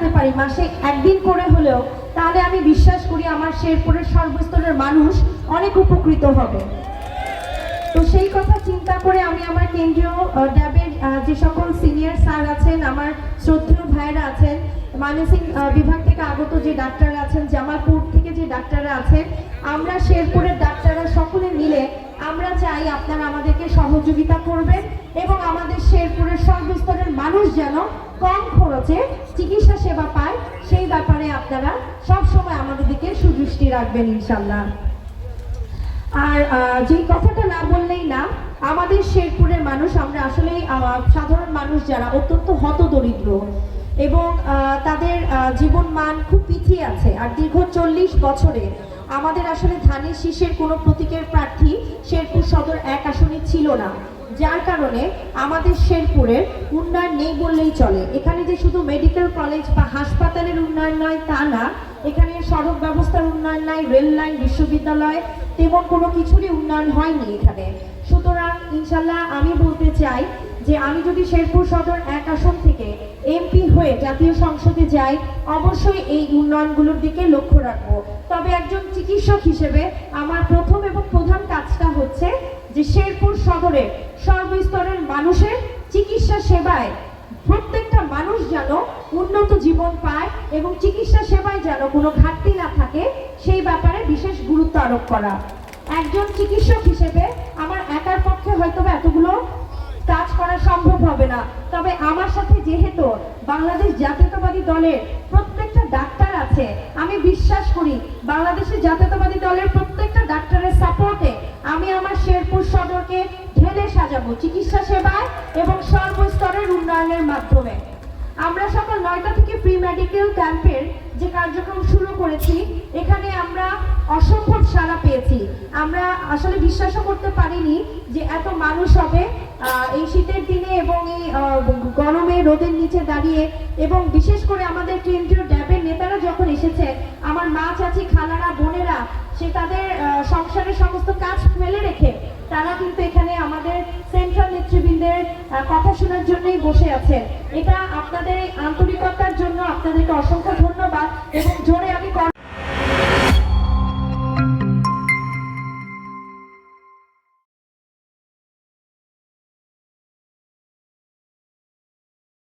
আসতে পারি মাসে একদিন করে হলেও, তাহলে আমি বিশ্বাস করি আমার শেরপুরের সর্বস্তরের মানুষ অনেক উপকৃত হবে। তো সেই কথা চিন্তা করে আমি আমার কেন্দ্রীয় ড্যাবের যে সকল সিনিয়র স্যার আছেন, আমার শ্রদ্ধেয় ভাইয়েরা আছেন, মানসিক বিভাগ থেকে আগত যে ডাক্তার আছেন, জামালপুর থেকে যে ডাক্তাররা আছেন, আমরা শেরপুরের ডাক্তাররা সকলে মিলে আমরা চাই আপনারা আমাদেরকে সহযোগিতা করবেন এবং আমাদের শেরপুরের সর্বস্তরের মানুষ যেন কম খরচে চিকিৎসা সেবা পায়, সেই ব্যাপারে আপনারা সবসময় আমাদের দিকে সুদৃষ্টি রাখবেন ইনশাল্লাহ আর যে কথাটা না বললেই না, আমাদের শেরপুরের মানুষ, আমরা আসলে সাধারণ মানুষ যারা অত্যন্ত হতদরিদ্র এবং তাদের জীবন মান খুব পিছিয়ে আছে। আর দীর্ঘ চল্লিশ বছরে আমাদের আসলে ধানের শীষের কোনো প্রতীকের প্রার্থী শেরপুর সদর এক আসনে ছিল না। যার কারণে আমাদের শেরপুরের উন্নয়ন নেই বললেই চলে। এখানে যে শুধু মেডিকেল কলেজ বা হাসপাতালের উন্নয়ন নয়, তা না, এখানে সড়ক ব্যবস্থার উন্নয়ন নাই রেল লাইন বিশ্ববিদ্যালয়, তেমন কোনো কিছুরই উন্নয়ন হয়নি এখানে। সুতরাং ইনশাল্লাহ আমি বলতে চাই যে আমি যদি শেরপুর সদর এক আসন থেকে এমপি হয়ে জাতীয় সংসদে যাই, অবশ্যই এই উন্নয়নগুলোর দিকে লক্ষ্য রাখব। তবে একজন চিকিৎসক হিসেবে আমার প্রথম এবং প্রধান কাজটা হচ্ছে যে শেরপুর সদরের সর্বস্তরের মানুষের চিকিৎসা সেবায় প্রত্যেকটা মানুষ যেন উন্নত জীবন পায় এবং চিকিৎসা সেবায় যেন কোনো ঘাটতি না থাকে, সেই ব্যাপারে বিশেষ গুরুত্ব আরোপ করা। একজন চিকিৎসক হিসেবে আমার একার পক্ষে হয়তো এতগুলো কাজ করা সম্ভব হবে না। তবে আমার সাথে যেহেতু বাংলাদেশ জাতীয়তাবাদী দলের প্রত্যেকটা ডাক্তার আছে, আমি বিশ্বাস করি বাংলাদেশের জাতীয়তাবাদী দলের প্রত্যেকটা ডাক্তারের সাপোর্টে আমি আমার শেরপুর সদরকে ঢেলে সাজাবো চিকিৎসা সেবায় এবং সর্বস্তরের উন্নয়নের মাধ্যমে। আমরা সকাল নয়টা থেকে প্রি মেডিকেল ক্যাম্পের যে কার্যক্রম শুরু করেছি, এখানে আমরা অসম্ভব সাড়া পেয়েছি। আমরা আসলে বিশ্বাসও করতে পারিনি যে এত মানুষ হবে এই শীতের দিনে এবং এই গরমে রোদের নিচে দাঁড়িয়ে। এবং বিশেষ করে আমাদের কেন্দ্রীয় ড্যাবের নেতারা যখন এসেছে, আমার মা, চাচি, খালারা, বোনেরা, সে তাদের সংসারের সমস্ত কাজ ফেলে রেখে শোনার জন্যই বসে আছেন। এটা আপনাদের আন্তরিকতার জন্য আপনাদেরকে অসংখ্য ধন্যবাদ এবং